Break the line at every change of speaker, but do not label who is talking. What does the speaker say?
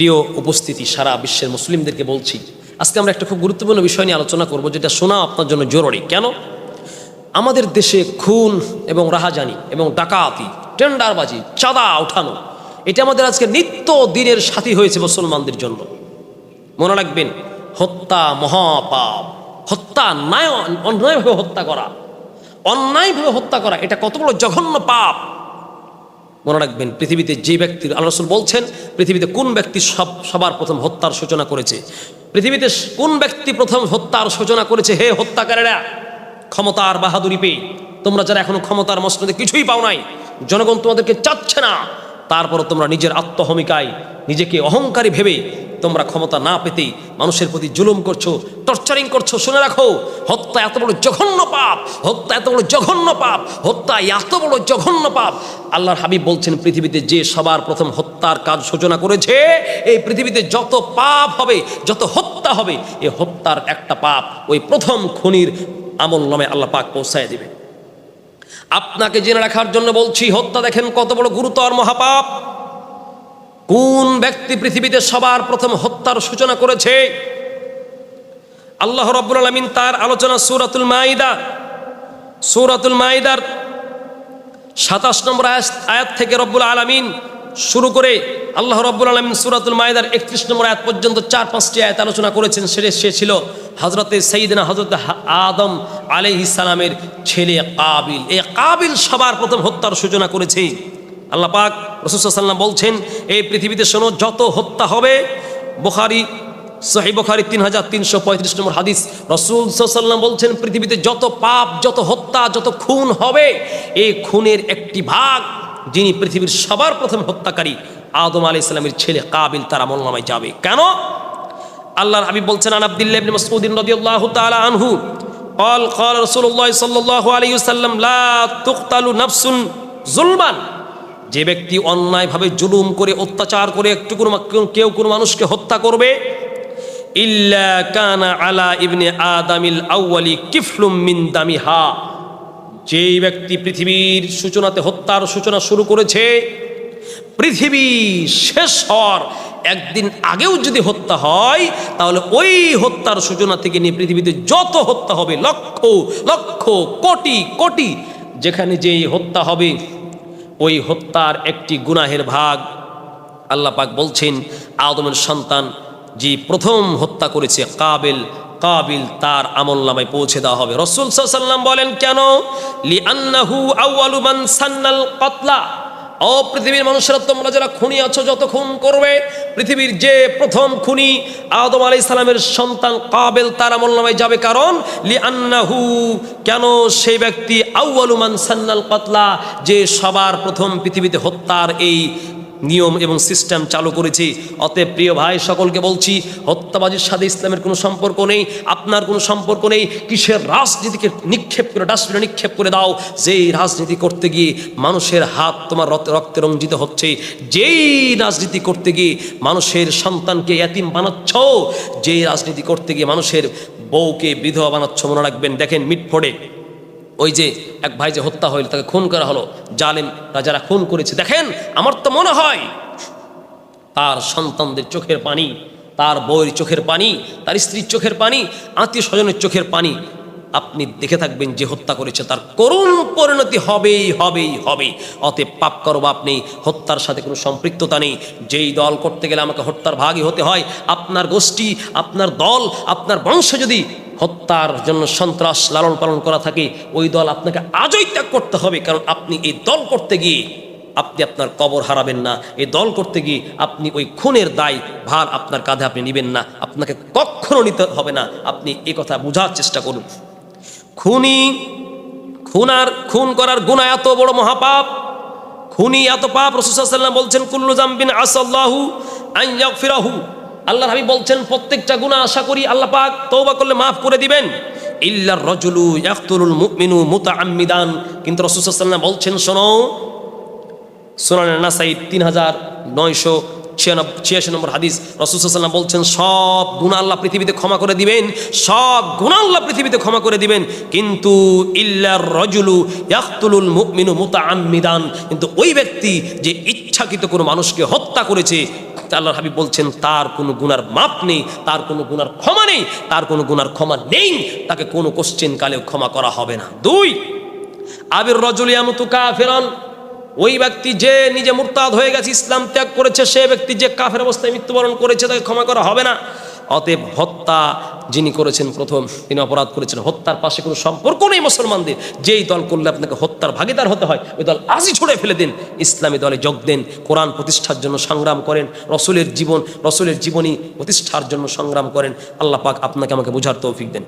প্রিয় উপস্থিতি সারা বিশ্বের মুসলিমদেরকে বলছি, আজকে আমরা একটা খুব গুরুত্বপূর্ণ বিষয় নিয়ে আলোচনা করব, যেটা শোনা আপনার জন্য জরুরি। কেন? আমাদের দেশে খুন এবং রাহাজানি এবং ডাকাতি, টেন্ডারবাজি, চাঁদা ওঠানো, এটা আমাদের আজকে নিত্য দিনের সাথী হয়েছে মুসলমানদের জন্য। মনে রাখবেন, হত্যা মহাপাপ, হত্যা ন্যায়, অন্যায়ভাবে হত্যা করা, অন্যায়ভাবে হত্যা করা, এটা কত বড় জঘন্য পাপ। মনে রাখবেন, পৃথিবীতে যে ব্যক্তির, আল্লাহ রসুল বলছেন, পৃথিবীতে কোন ব্যক্তি সব, সবার প্রথম হত্যার সূচনা করেছে? পৃথিবীতে কোন ব্যক্তি প্রথম হত্যার সূচনা করেছে? হে হত্যাকারীরা, ক্ষমতার বাহাদুরি পেয়ে। তোমরা যারা এখনও ক্ষমতার মসনদে কিছুই পাও নাই, জনগণ তোমাদেরকে চাচ্ছে না। তারপর তোমরা নিজের আত্মহমিকায় নিজেকে অহংকারী ভেবে তোমরা ক্ষমতা না পেতে মানুষের প্রতি জুলুম করছ, টর্চারিং করছ, শুনে রাখো, হত্যা এত বড় জঘন্য পাপ, হত্যা এত বড় জঘন্য পাপ, হত্যা এত বড় জঘন্য পাপ। আল্লাহর হাবিব বলছেন, পৃথিবীতে যে সবার প্রথম হত্যার কাজ সূচনা করেছে, এই পৃথিবীতে যত পাপ হবে, যত হত্যা হবে এই হত্যার একটা পাপ ওই প্রথম খনির আমল নামে আল্লাহ পাক পৌঁছায় দিবে। আপনাকে জেনে রাখার জন্য বলছি, হত্যা দেখেন কত বড় গুরুতর মহাপাপ। কোন ব্যক্তি পৃথিবীতে সবার প্রথম হত্যার সূচনা করেছে? আল্লাহ রব্বুল আলমিন তার আলোচনা সুরাতুল মাইদা, সুরাতুল মাইদার সাতাশ নম্বর আয়াত থেকে রব্বুল আলমিন শুরু করে আল্লাহ রব্বুল আলমিন সুরাতুল মাইদার একত্রিশ নম্বর আয়াত পর্যন্ত চার পাঁচটি আয়াত আলোচনা করেছেন। সেটা সে ছিল হজরতে সঈদিনা হজরত আদম আলি ইসালামের ছেলে কাবিল। এ কাবিল সবার প্রথম হত্যার সূচনা করেছে। আল্লাহ পাক রসুসাল্লাম বলছেন, এই পৃথিবীতে শোনো, যত হত্যা হবে, বুখারি সহি বুখারি তিন হাজার তিনশো পঁয়ত্রিশ নম্বর হাদিস, রসুল সাল্লাম বলছেন, পৃথিবীতে যত পাপ, যত হত্যা, যত খুন হবে, এই খুনের একটি ভাগ যিনি পৃথিবীর সবার প্রথম হত্যাকারী আদম আলি ইসলামের ছেলে কাবিল তার আমল নামায় যাবে কেন আল্লাহর হাবিব বলছেন আন আব্দুল্লাহ ইবনে মাসউদ রাদিয়াল্লাহু তাআলা আনহু قال قال رسول الله صلى الله عليه وسلم لا تقتل نفس ظلما যে ব্যক্তি অন্যায়ভাবে জুলুম করে অত্যাচার করে একটু কোনো মা- কেউ কোনো মানুষকে হত্যা করবে ইল্লা কানা আলা ইবনে আদামিল আউয়ালি কিফলুম মিন দামিহা যেই ব্যক্তি পৃথিবীর সূচনাতে হত্যার সূচনা শুরু করেছে পৃথিবী শেষ হওয়ার একদিন আগেও যদি হত্যা হয়, তাহলে ওই হত্যার সূচনা থেকে নিয়ে পৃথিবীতে যত হত্যা হবে, লক্ষ লক্ষ, কোটি কোটি, যেখানে যেই হত্যা হবে, ওই হত্যার একটি গুনাহের ভাগ আল্লাহ পাক বলছেন, আদমের সন্তান যে প্রথম হত্যা করেছে, কাবেল, কাবিল তার আমল নামায় পৌঁছে দেওয়া হবে। রসুল সাল্লাম বলেন, কেন? লি আন্নাহু আউয়ালু মান সান্নাল কতলা। ও পৃথিবীর মানুষেরা, তোমরা যারা খুনি আছো, যত খুন করবে, পৃথিবীর যে প্রথম খুনি আদম আলাই ইসলামের সন্তান কাবেল, তার আমল নামায় যাবে। কারণ লি আন্নাহু কেন সেই ব্যক্তি আউয়ালুমান সান্নাল কতলা, যে সবার প্রথম পৃথিবীতে হত্যার এই নিয়ম এবং সিস্টেম চালু করেছি। অতএব প্রিয় ভাই, সকলকে বলছি, হত্যাবাজির সাথে ইসলামের কোনো সম্পর্ক নেই, আপনার কোনো সম্পর্ক নেই, কিসের রাজনীতিকে নিক্ষেপ করে, ডাস্টবিনে নিক্ষেপ করে দাও। যেই রাজনীতি করতে গিয়ে মানুষের হাত তোমার রক্তে রঞ্জিত হচ্ছে, যেই রাজনীতি করতে গিয়ে মানুষের সন্তানকে এতিম বানাচ্ছ, যেই রাজনীতি করতে গিয়ে মানুষের বউকে বিধবা বানাচ্ছ, মনে রাখবেন। দেখেন মিটফোড়ে ওই যে এক ভাই যে হত্যা হইল, তাকে খুন করা হলো জালেমরা যারা খুন করেছে। দেখেন, আমার তো মনে হয় তার সন্তানদের চোখের পানি, তার বউয়ের চোখের পানি, তার স্ত্রীর চোখের পানি আত্মীয় স্বজনের চোখের পানি, আপনি দেখে থাকবেন যে হত্যা করেছে, তার করুণ পরিণতি হবেই হবেই হবে অতএব পাপ করো বা আপনি হত্যার সাথে কোনো সম্পৃক্ততা নেই। যেই দল করতে গেলে আমাকে হত্যার ভাগই হতে হয়, আপনার গোষ্ঠী, আপনার দল, আপনার বংশ যদি হত্যার জন্য সন্ত্রাস লালন পালন করা থাকে, ওই দল আপনাকে আজই ত্যাগ করতে হবে, কারণ আপনি এই দল করতে গিয়ে আপনি আপনার কবর হারাবেন না। এই দল করতে গিয়ে আপনি ওই খুনের দায় ভার আপনার কাঁধে আপনি নেবেন না। আপনাকে কখনো নিতে হবে না। আপনি এ কথা বোঝার চেষ্টা করুন। খুনি, খুনার, খুন করার গুণা এত বড় মহাপাপ। খুনি এত পাপ রসুসাল্লাম বলছেন, কুল্লু জাম্বিন আসাল্লাহু আইয়াগফিরাহু আল্লাহ হাবিব বলছেন, প্রত্যেকটা গুণা আশা করি আল্লাহ পাক তওবা করলে মাফ করে দিবেন। ইল্লার রজুলু ইয়াকতুলুল মুমিনু মুতাআম্মিদান। কিন্তু রসুসাল্লাম বলছেন, শোনো, সোনান নাসাই তিন হাজার নয়শো ছিয়ানব্বই ছিয়াশি নম্বর হাদিস রসুসাল্লাম বলছেন, সব গুণা আল্লাহ পৃথিবীতে ক্ষমা করে দিবেন, সব গুণা আল্লাহ পৃথিবীতে ক্ষমা করে দিবেন। কিন্তু ইল্লার রজুলু ইয়াকতুলুল মুমিনু মুতাআম্মিদান। কিন্তু ওই ব্যক্তি যে ইচ্ছাকৃত কোনো মানুষকে হত্যা করেছে তা আল্লাহর হাবিব বলছেন, তার কোনো গুনার মাপ নেই, তার কোনো গুনার ক্ষমা নেই, তার কোনো গুনার ক্ষমা নেই, তাকে কোনো কোশ্চেন কালেও ক্ষমা করা হবে না। দুই, আবির রজুলিয়ামতু কাফেরন, ওই ব্যক্তি যে নিজে মুরতাদ হয়ে গেছে, ইসলাম ত্যাগ করেছে, সে ব্যক্তি যে কাফের অবস্থায় মৃত্যুবরণ করেছে, তাকে ক্ষমা করা হবে না। অতএব হত্যা যিনি করেছেন প্রথম, তিনি অপরাধ করেছেন, হত্যার পাশে কোনো সম্পর্ক নেই মুসলমানদের। যেই দল করলে আপনাকে হত্যার ভাগিদার হতে হয়, ওই দল আজই ছুড়ে ফেলে দিন। ইসলামী দলে যোগ দেন, কোরআন প্রতিষ্ঠার জন্য সংগ্রাম করেন, রসুলের জীবন, রসুলের জীবনী প্রতিষ্ঠার জন্য সংগ্রাম করেন। আল্লাহ পাক আপনাকে আমাকে বুঝার তৌফিক দেন।